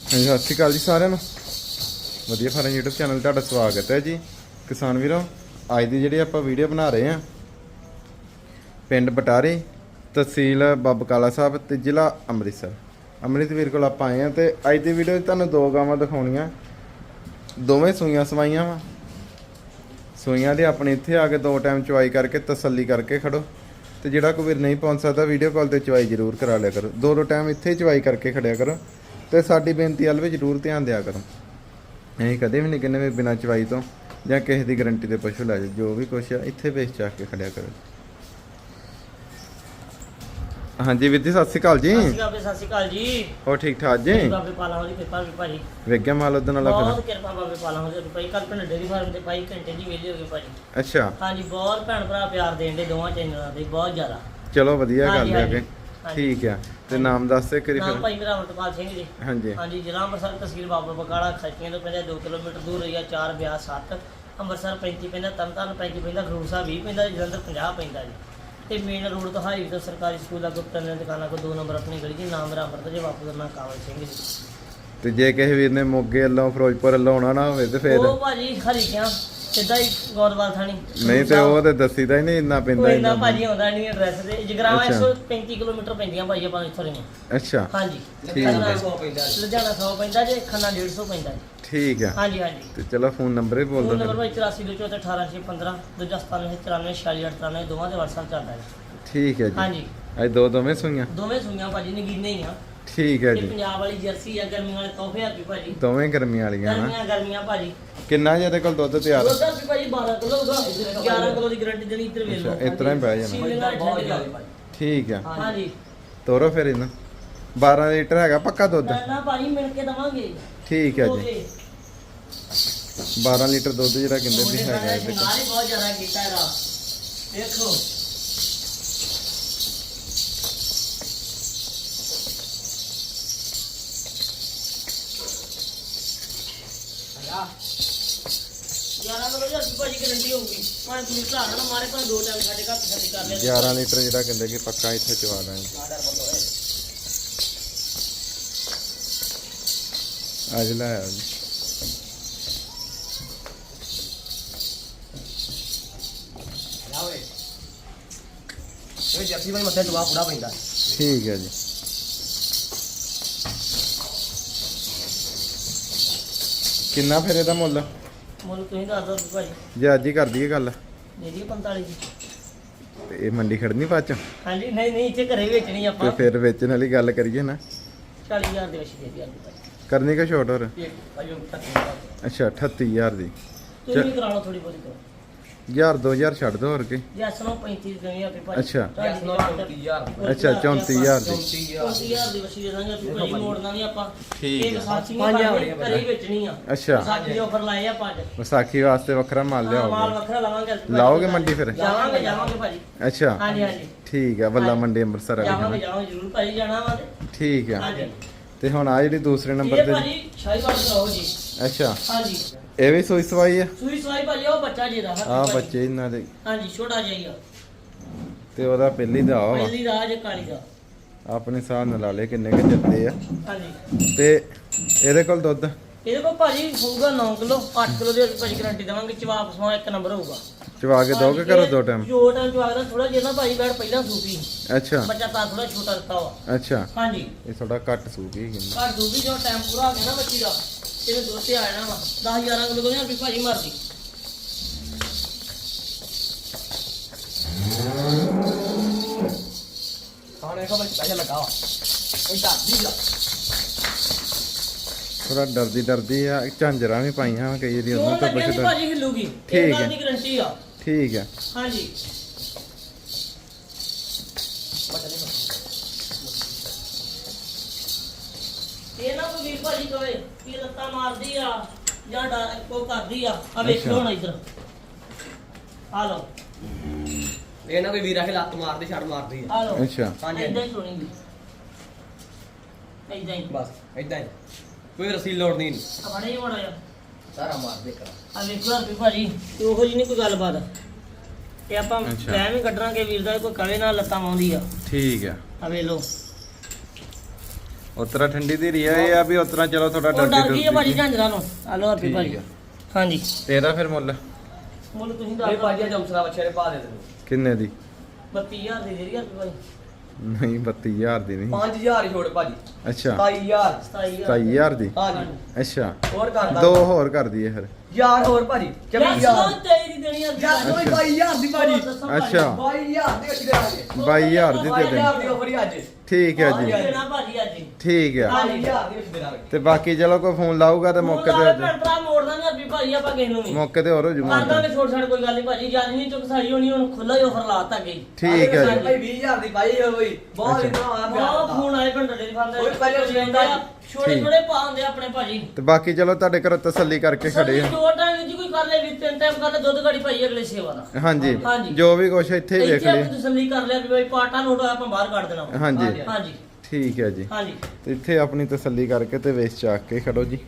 ਹਾਂਜੀ, ਸਤਿ ਸ਼੍ਰੀ ਅਕਾਲ ਜੀ ਸਾਰਿਆਂ ਨੂੰ। ਵਧੀਆ ਫਾਰਮ YouTube ਚੈਨਲ ਤੁਹਾਡਾ ਸਵਾਗਤ ਹੈ ਜੀ। ਕਿਸਾਨ ਵੀਰੋ, ਅੱਜ ਦੀ ਜਿਹੜੀ ਆਪਾਂ ਵੀਡੀਓ ਬਣਾ ਰਹੇ ਹਾਂ, ਪਿੰਡ ਬਟਾਰੇ, ਤਹਿਸੀਲ ਬਬਕਾਲਾ ਸਾਹਿਬ ਤੇ ਜ਼ਿਲ੍ਹਾ ਅੰਮ੍ਰਿਤਸਰ। ਅੰਮ੍ਰਿਤ ਵੀਰ ਕੋਲ ਆਪਾਂ ਆਏ ਹਾਂ ਤੇ ਅੱਜ ਦੀ ਵੀਡੀਓ 'ਚ ਤੁਹਾਨੂੰ ਦੋ ਗਾਵਾਂ ਦਿਖਾਉਣੀਆਂ। ਦੋਵੇਂ ਸੂਈਆਂ ਸਵਾਈਆਂ ਵਾ। ਸੂਈਆਂ ਦੇ ਆਪਣੇ ਇੱਥੇ ਆ ਕੇ ਦੋ ਟਾਈਮ ਚੁਆਈ ਕਰਕੇ, ਤਸੱਲੀ ਕਰਕੇ ਖੜੋ। ਤੇ ਜਿਹੜਾ ਕੋਈ ਵੀਰ ਨਹੀਂ ਪਹੁੰਚ ਸਕਦਾ ਵੀਡੀਓ ਕਾਲ ਤੇ ਚੁਆਈ ਜ਼ਰੂਰ ਕਰਾ ਲਿਆ ਕਰੋ। ਦੋ ਦੋ ਟਾਈਮ ਇੱਥੇ ਹੀ ਚੁਆਈ ਕਰਕੇ ਖੜਿਆ ਕਰੋ। ਤੇ ਸਾਡੀ ਬੇਨਤੀ ਵੱਲ ਵੀ ਜ਼ਰੂਰ ਧਿਆਨ ਦਿਆ ਕਰੋ। ਅਸੀਂ ਕਦੇ ਵੀ ਨਹੀਂ ਕਹਿੰਦੇ ਵੀ ਬਿਨਾਂ ਚੁਆਈ ਤੋਂ ਜਾਂ ਕਿਸੇ ਦੀ ਗਾਰੰਟੀ ਤੇ ਪਸ਼ੂ ਲੈ ਜਾਓ ਜੋ ਵੀ ਕੁਛ ਆ ਇੱਥੇ ਵੇਚ ਚਾ ਕੇ ਖੜਿਆ ਕਰੋ। ਹਾਂਜੀ ਵੀਰ ਜੀ ਸਤਿ ਸ਼੍ਰੀ ਅਕਾਲ ਜੀ। ਸਤਿ ਸ਼੍ਰੀ ਅਕਾਲ ਜੀ, ਸਤਿ ਸ਼੍ਰੀ ਅਕਾਲ ਜੀ। ਹੋਰ ਠੀਕ ਠਾਕ ਜੀ? ਬਾਬੇ ਪਾਲਾ ਹੋਲੀ ਕਿਰਪਾ ਵੀ ਭਾਜੀ ਵੇਗਿਆ ਮਾਲ ਉਦਣ ਵਾਲਾ ਬਹੁਤ ਕਿਰਪਾ ਬਾਬੇ ਪਾਲਾ ਹੋਲੀ ਦੀ ਭਾਈ ਕੱਲ ਪਿੰਡ ਡੇਰੀ ਫਾਰਮ ਤੇ ਭਾਈ ਘੰਟੇ ਦੀ ਵੇਲੇ ਹੋ ਗਏ ਭਾਜੀ ਅੱਛਾ। ਹਾਂਜੀ ਬਹੁਤ ਭੈਣ ਭਰਾ ਪਿਆਰ ਦੇਣ ਦੇ ਦੋਵਾਂ ਚੈਨਲਾਂ ਦੇ ਬਹੁਤ ਜ਼ਿਆਦਾ। ਚਲੋ ਵਧੀਆ ਗੱਲ ਹੈ ਕਿ। ਠੀਕ ਆ। ਤੇ ਨਾਮ ਦੱਸ ਦੇ ਕਰੀ ਨਾਮ ਫਿਰ। ਭਾਈ ਮੇਰਾ ਅਮਰਤਪਾਲ ਸਿੰਘ ਜੀ। ਹਾਂਜੀ। ਹਾਂਜੀ ਜ਼ਿਲ੍ਹਾ ਅੰਮ੍ਰਿਤਸਰ ਤਹਿਸੀਲ ਬਾਬਾ ਬਕਾਲਾ ਖੱਚੀਆਂ ਤੋਂ ਪੈਂਦਾ 2 ਕਿਲੋਮੀਟਰ ਦੂਰ ਰਹੀ ਆ 4 ਵਿਆਹ 7 ਅੰਮ੍ਰਿਤਸਰ 35 ਪੈਂਦਾ ਤਰਨਤਾਰਨ 35 ਪੈਂਦਾ ਸਾਹਿਬ 20 ਪੈਂਦਾ ਜਲੰਧਰ 50 ਪੈਂਦਾ ਜੀ। ਤੇ ਮੇਨ ਰੋਡ ਤੋਂ ਹਾਈ ਤੋਂ ਸਰਕਾਰੀ ਸਕੂਲ ਦਾ ਗੁਪਤਨ ਦੀਆਂ ਦੁਕਾਨਾਂ ਕੋ 2 ਨੰਬਰ ਆਪਣੀ ਗਲੀ ਜੀ ਨਾਮ ਮੇਰਾ ਅਮਰਤ ਜੀ ਬਾਪੂ ਦਾ ਨਾਮ ਕਾਵਲ ਸਿੰਘ ਜੀ। ਤੇ ਜੇ ਕਿਸੇ ਵੀਰ ਨੇ ਮੋਗੇ ਵੱਲੋਂ ਫਿਰੋਜ਼ਪੁਰ ਵੱਲੋਂ ਆਉਣਾ ਨਾ ਹੋਵੇ ਤੇ ਫਿਰ? ਉਹ ਭਾਜੀ ਹਰੀਕਿਆਂ ਸਿੱਧਾ ਹੀ ਗੌਰਵਾਲ ਥਾਣੀ। ਨਹੀਂ ਤੇ ਉਹ ਤੇ ਦੱਸੀਦਾ ਹੀ ਨਹੀਂ ਇੰਨਾ ਕੋਈ ਪੈਂਦਾ ਨਾ ਇੰਨਾ ਭਾਜੀ ਆਉਂਦਾ ਨਹੀਂ ਐਡਰੈਸ ਤੇ। ਜਗਰਾਵਾ ਅੱਛਾ। 135 ਕਿਲੋਮੀਟਰ ਪੈਂਦੀਆਂ ਭਾਜੀ ਆਪਾਂ ਇੱਥੋਂ ਰਹੀਆਂ। ਅੱਛਾ। ਹਾਂਜੀ। ਠੀਕ ਹੈ। ਖੰਨਾ 100 ਪੈਂਦਾ ਲੁਧਿਆਣਾ 100 ਪੈਂਦਾ ਜੇ ਖੰਨਾ 150 ਪੈਂਦਾ ਜੀ। ਠੀਕ ਆ ਹਾਂਜੀ ਹਾਂਜੀ। ਤੇ ਚਲੋ ਫੋਨ ਨੰਬਰ ਹੀ ਬੋਲ ਫੋਨ ਦੋ ਨੰਬਰ ਭਾਈ 8424181615 ਦੂਜਾ 97944698 ਦੋਵਾਂ ਦੇ WhatsApp ਚੱਲਦਾ ਜੀ। ਠੀਕ ਹੈ ਜੀ। ਹਾਂਜੀ। ਅੱਜ ਦੋ ਦੋਵੇਂ ਸੂਈਆਂ? ਦੋਵੇਂ ਸੁਈਆਂ ਭਾਜੀ ਨਗੀਨੇ ਹੀ ਆ। ਠੀਕ ਹੈ ਇਹ ਜੀ। ਪੰਜਾਬ ਵਾਲੀ ਜਰਸੀ ਆ ਗਰਮੀਆਂ ਵਾਲੇ ਤੋਹਫੇ ਆ ਵੀ ਭਾਜੀ। ਦੋਵੇਂ ਗਰਮੀਆਂ ਵਾਲੀਆਂ ਨਾ? ਗਰਮੀਆਂ ਗਰਮੀਆਂ ਭਾਜੀ। ਕਿੰਨਾ ਜਿਹਦੇ ਕੋਲ ਦੁੱਧ ਤਿਆਰ? ਦੁੱਧ ਵੀ ਭਾਜੀ 12 ਕਿਲੋ ਹੋਗਾ 11 ਕਿਲੋ ਦੀ ਗਾਰੰਟੀ ਦੇਣੀ ਇੱਧਰ ਵੇਖ ਲਓ। ਅੱਛਾ, ਇਸ ਤਰ੍ਹਾਂ ਹੀ ਬਹਿ ਜਾਣਾ। ਸੀਲਿੰਗਾਂ ਠੰਡੇ ਨਾਲ। ਠੀਕ ਆ। ਹਾਂਜੀ। ਤੋਰੋ ਫਿਰ ਇਹਨਾਂ। 12 ਲੀਟਰ ਹੈਗਾ ਪੱਕਾ ਦੁੱਧ? ਨਾ ਭਾਜੀ ਮਿਲ ਕੇ ਦਵਾਂਗੇ। ਠੀਕ ਹੈ ਜੀ। ਓਕੇ 12 ਲੀਟਰ ਦੁੱਧ ਜਿਹੜਾ ਕਹਿੰਦੇ ਵੀ ਹੈਗਾ ਇਹਦੇ ਕੋਲ। ਬਹੁਤ ਜ਼ਿਆਦਾ ਕੀਤਾ ਇਹਦਾ। ਦੇਖੋ ਯਾਰਾਂ ਕੋਲ ਜੀ ਭਾਜੀ ਗਰੰਟੀ ਹੋਊਗੀ। ਮੈਂ ਤੁਸੀਂ ਘਰ ਨਾ ਮਾਰੇ ਪਰ ਦੋ ਟਾਈਮ ਸਾਡੇ ਘਰ ਛੱਡੀ ਕਰ ਲਿਆ। 11 ਲੀਟਰ ਜਿਹੜਾ ਕਹਿੰਦੇ ਕਿ ਪੱਕਾ ਇੱਥੇ ਚਵਾ ਦਾਂਗੇ। ਅੱਜ ਲੈ ਆਓ ਜੀ। ਇਹ ਜੱਫੀ ਭਾਈ ਮੱਥੇ ਟਵਾ ਪੂਰਾ ਪੈਂਦਾ। ਠੀਕ ਹੈ ਜੀ। ਕਿੰਨਾ ਫਿਰ ਇਹਦਾ ਮੁੱਲ? ਮੁੱਲ ਤੁਸੀਂ ਦੱਸ ਦਿਓ ਭਾਜੀ ਜੇ ਅੱਜ ਹੀ ਕਰ ਦਈਏ ਗੱਲ? ਦਿਓ 45 ਦੀ। ਤੇ ਇਹ ਮੰਡੀ ਖੜਨੀ ਬਾਅਦ ਚ? ਹਾਂਜੀ ਨਹੀਂ ਨਹੀਂ ਇੱਥੇ ਘਰੇ ਵੇਚਣੀ ਤੇ ਆਪਾਂ। ਫਿਰ ਵੇਚਣ ਵਾਲੀ ਗੱਲ ਕਰੀਏ ਨਾ। 40000 ਦੇ ਵਿੱਚ ਦੇ ਦਿਆ ਭਾਜੀ ਕਰਨੀ ਕਾ ਛੋਟ ਹੋਰ? ਇਹ ਭਾਈ ਉਹ ਅੱਛਾ 38000 ਦੀ। ਤੁਸੀਂ ਵੀ ਕਰਾ ਲਓ ਥੋੜੀ ਬਹੁਤੀ। ਕਰੋ 1000 2000 ਛੱਡ ਦੋ ਹੋਰ ਕੀ ਜੈਸ ਨੂੰ 35 ਰੁਪਏ ਆ ਭਾਈ ਅੱਛਾ। ਜੱਸ ਨੂੰ 34000 ਅੱਛਾ 34000 ਦੀ। 34000 34000 ਦੀ ਵਸੀ ਦੇ ਦਾਂਗੇ ਆਪੀ ਭਾਈ ਮੋੜਨਾ ਨਹੀਂ ਆਪਾਂ। ਠੀਕ ਹੈ। ਪੰਜ ਘਰੇ ਹੀ ਵੇਚਣੀ ਆ। ਅੱਛਾ। ਵਿਸਾਖੀ ਦੇ ਆਫਰ ਲਾਏ ਆ ਪੰਜ। ਵਿਸਾਖੀ ਵਾਸਤੇ ਵੱਖਰਾ ਮਾਲ ਮਾਲ ਲਿਆਓਗੇ? ਵੱਖਰਾ ਲਾਵਾਂਗੇ ਅਸੀਂ ਭਾਜੀ। ਲਾਓਗੇ ਮੰਡੀ ਫਿਰ? ਜਾਵਾਂਗੇ ਜਾਵਾਂਗੇ ਭਾਜੀ। ਅੱਛਾ। ਹਾਂਜੀ ਹਾਂਜੀ। ਠੀਕ ਹੈ ਵੱਲਾ ਮੰਡੀ ਅੰਮ੍ਰਿਤਸਰ ਵਾਲੀ ਜਾਵਾਂਗੇ ਹੈ ਨਾ? ਜਾਵਾਂਗੇ ਜ਼ਰੂਰ ਭਾਜੀ ਜਾਣਾ ਵਾ ਤੇ। ਠੀਕ ਹੈ ਹਾਂਜੀ। ਤੇ ਹੁਣ ਆ ਜਿਹੜੀ ਦੂਸਰੇ ਨੰਬਰ ਇਹ ਤੇ ਭਾਜੀ ਸ਼ਾਹੀਵਾਲ ਕਰਾਓ ਜੀ। ਅੱਛਾ। ਹਾਂਜੀ। ਇਹ ਵੀ ਸੂਈ ਸਵਾਈ ਆ? ਸੂਈ ਸਵਾਈ ਭਾਜੀ ਉਹ ਬੱਚਾ ਜੀ ਦਾ ਹੱਥ ਆ ਭਾਜੀ। ਬੱਚੇ ਇਹਨਾਂ ਦੇ। ਹਾਂਜੀ ਛੋਟਾ ਜਿਹਾ ਤੇ ਉਹਦਾ ਪਹਿਲੀ ਦਾ ਵਾ। ਪਹਿਲੀ ਰਾਜ ਕਾਲੀ ਦਾ। ਆਪਣੇ ਹਿਸਾਬ ਨਾਲ ਲਾ ਲੇ ਕਿੰਨੇ ਕੁ ਚੱਲਦੇ ਆ। ਹਾਂਜੀ। ਤੇ ਇਹਦੇ ਕੋਲ ਦੁੱਧ? ਇਹਦੇ ਕੋਲ ਭਾਜੀ ਹੋਊਗਾ 9 ਕਿਲੋ 8 ਕਿਲੋ ਦੀ ਭਾਜੀ ਗਾਰੰਟੀ ਦੇਵਾਂਗੇ ਚਵਾਪ ਸਮਾਂ ਇੱਕ ਨੰਬਰ ਹੋਊਗਾ। ਚਵਾ ਕੇ ਦੋਗੇ ਕਰੋ ਦੋ ਟਾਈਮ ਜੋ ਟਾਈਮ ਚਵਾ ਦਾ ਥੋੜਾ ਜਿਹਾ ਨਾ ਭਾਜੀ ਬੈਠ ਪਹਿਲਾਂ ਸੂਪੀ। ਅੱਛਾ। ਬੱਚਾ ਤਾਂ ਥੋੜਾ ਛੋਟਾ ਦਿੱਤਾ ਵਾ। ਅੱਛਾ। ਹਾਂਜੀ। ਇਹ ਥੋੜਾ ਘੱਟ ਸੂਗੀ ਕਹਿੰਦੇ ਘਰ ਦੂਬੀ ਜੋ ਟਾਈਮ ਪੂਰਾ ਹੋ ਗਿਆ ਨਾ ਬੱਚੀ ਦਾ। ਇਹਨੇ ਦੁੱਧ ਤੇ ਆ ਜਾਣਾ ਵਾ 10 11 ਕਿਲੋ ਕਹਿੰਦੇ ਵੀ ਭਾਜੀ ਮਰਦੀ ਖਾਣੇ ਕੋ ਵਿੱਚ ਪੈਸੇ ਲਗਾ ਕੋਈ ਧਰਦੀ ਦਾ ਥੋੜਾ ਡਰਦੀ ਡਰਦੀ ਆ ਝਾਂਜਰਾਂ ਵੀ ਪਾਈਆਂ ਵਾਂ ਕਈ ਦੀ ਉਹਨਾਂ ਤੋਂ ਪੁੱਛਦਾ। ਭਾਜੀ ਹਿੱਲੂਗੀ ਠੀਕ ਹੈ। ਦੀ ਗਾਰੰਟੀ ਆ। ਠੀਕ ਹੈ ਹਾਂਜੀ। ਇਹ ਨਾ ਕੋਈ ਵੀਰ ਭਾਜੀ ਕਵੇ ਕਿ ਲੱਤਾਂ ਜਾਂ ਡਾ- ਕੋ ਕਰਦੀ ਆ ਆ ਵੇਖੋ ਅੱਛਾ। ਹੁਣ ਇੱਧਰ। ਆ ਲਓ। ਇਹ ਨਾ ਕੋਈ ਵੀਰ ਆ ਕੇ ਲੱਤ ਮਾਰਦੀ ਛੱਡ ਮਾਰਦੀ ਆ। ਆ ਲਓ। ਅੱਛਾ। ਹਾਂਜੀ ਏਦਾਂ ਹੀ ਸੁਣੀਂਗੀ ਏਦਾਂ ਹੀ। ਬਸ ਇਦਾਂ ਹੀ। ਕੋਈ ਰਸੀਲ ਲੋੜ ਨਹੀਂ। ਆ ਬੜੇ ਹੀ ਬੜਾ ਆ। ਸਾਰਾ ਮਾਰ ਦੇ ਕਰ ਆ ਵੇਖੋ ਨਾ ਵੀ ਭਾਜੀ ਤੇ ਉਹੋ ਜੀ ਨਹੀਂ ਕੋਈ ਗੱਲਬਾਤ। ਤੇ ਆਪਾਂ ਅੱਛਾ। ਟਾਈਮ ਹੀ ਕੱਢਾਂਗੇ ਵੀਰ ਦਾ ਕੋਈ ਕਵੇ ਨਾ ਲੱਤਾਂ ਮਾਉਂਦੀ ਆ। ਠੀਕ ਆ। ਵੇ ਲੋ ਉਤਰਾ ਠੰਡੀ ਦੀ ਰਿਆ ਇਹ ਆ ਵੀ ਉਤਰਾ ਚਲੋ ਥੋੜਾ ਉਹ ਡਰ ਗਈ ਹੈ ਭਾਜੀ ਝਾਂਜਰਾਂ ਨੂੰ। ਆ ਲਓ ਹਰਪੀ ਭਾਜੀ। ਹਾਂਜੀ। ਤੇਰਾ ਫਿਰ ਮੁੱਲ? ਮੁੱਲ ਤੁਸੀਂ ਇਹ ਦੱਸ ਭਾਜੀ ਜਮਸਰਾ ਬੱਚੇ ਦੇ ਪਾ ਦੇ ਤੈਨੂੰ। ਕਿੰਨੇ ਦੀ 32000 ਦੀ ਜਿਹੜੀ ਹਰਪੀ ਭਾਜੀ। ਨਹੀਂ 32000 ਦੀ ਨਹੀਂ। 5000 ਹੀ ਛੋੜ ਭਾਜੀ। ਅੱਛਾ। 27000 27000 27000 ਦੀ। ਹਾਂਜੀ। ਅੱਛਾ। ਹੋਰ ਕਰਦਾ ਦੋ ਹੋਰ ਕਰ ਦਈਏ ਫਿਰ। ਯਾਰ ਹੋਰ ਭਾਜੀ ਯਾਰ 24000 ਸੋ ਤੇਰੀ ਦੀ ਦੇਣੀ ਹਰਪੀ ਯਾਰ ਦੋਈ 22000 ਦੀ ਭਾਜੀ। ਅੱਛਾ। 22000 ਦੀ ਅੱਛੀ ਦੇਾਂਗੇ। 22000 ਦੀ ਦੇ ਦੇ 22000 ਦੀ ਆਫਰ ਅੱਜ। ਠੀਕ ਹੈ ਜੀ। ਹਾਂ ਦੇਣਾ ਭਾਜੀ ਅੱਜ। ਠੀਕ ਹੈ 22000 ਦੀ ਅੱਛੀ ਦੇਾਂਗੇ ਤੇ ਬਾਕੀ ਚਲੋ ਕੋਈ ਫੋਨ ਲਾਊਗਾ ਤੇ ਮੌਕੇ ਤੇ ਹੋ ਭੈਣ ਭਰਾ ਮੋੜਦਾ ਨਹੀਂ ਹਰਪੀ ਭਾਜੀ ਆਪਾਂ ਕਿਸੇ ਨੂੰ। ਵੀ। ਮੌਕੇ ਤੇ ਹੋਰ ਹੋ ਜੂ ਕਰਦਾ ਨੇ ਛੋੜ ਛਾੜ ਕੋਈ ਗੱਲ ਨਹੀਂ ਭਾਜੀ ਜਦ ਨਹੀਂ ਚੁੱਕ ਸਾਈ ਹੋਣੀ ਹੁਣ ਖੁੱਲਾ ਹੀ ਆਫਰ ਲਾਤਾ ਗਈ ਠੀਕ ਹੈ ਜੀ। ਭਾਈ 20000 ਦੀ ਪਾਈ ਹੋਈ ਬਹੁਤ ਅੱਛਾ। ਇਤਨਾ ਆ ਬਹੁਤ ਫੋਨ ਆਏ ਭੰਡ ਦੇ ਫਾਂਦੇ ਕੋਈ ਪਹਿਲੇ ਜਾਂਦਾ ਜੀ। ਛੋਟੇ ਠੀਕ। ਛੋਟੇ ਪਾ ਹੁੰਦੇ ਆ ਆਪਣੇ ਭਾਜੀ। ਤੇ ਬਾਕੀ ਚਲੋ ਤੁਹਾਡੇ ਘਰੋਂ ਤਸੱਲੀ ਕਰਕੇ ਖੜੇ ਆ। ਦੋ ਟਾਈਮ ਜੀ ਕੋਈ ਕਰ ਲੈ ਵੀ ਤਿੰਨ ਟਾਈਮ ਕਰ ਲੈ ਦੁੱਧ ਗਾੜੀ ਭਾਈ ਅਗਲੇ ਸੇਵਾ ਦਾ ਹਾਂਜੀ। ਹਾਂਜੀ। ਜੋ ਵੀ ਕੁਛ ਇੱਥੇ ਹੀ ਵੇਖ ਇੱਥੇ ਲਿਓ ਤਸੱਲੀ ਕਰ ਲਿਆ ਵੀ ਭਾਈ ਪਾਟਾ ਨੋਟ ਆਪਾਂ ਬਾਹਰ ਕੱਢ ਦੇਣਾ। ਹਾਂਜੀ। ਹਾਂਜੀ। ਠੀਕ ਹੈ ਜੀ। ਹਾਂਜੀ। ਤੇ ਇੱਥੇ ਆਪਣੀ ਤਸੱਲੀ ਕਰਕੇ ਤੇ ਵੇਚ ਚਾਕ ਕੇ ਖੜੋ ਜੀ।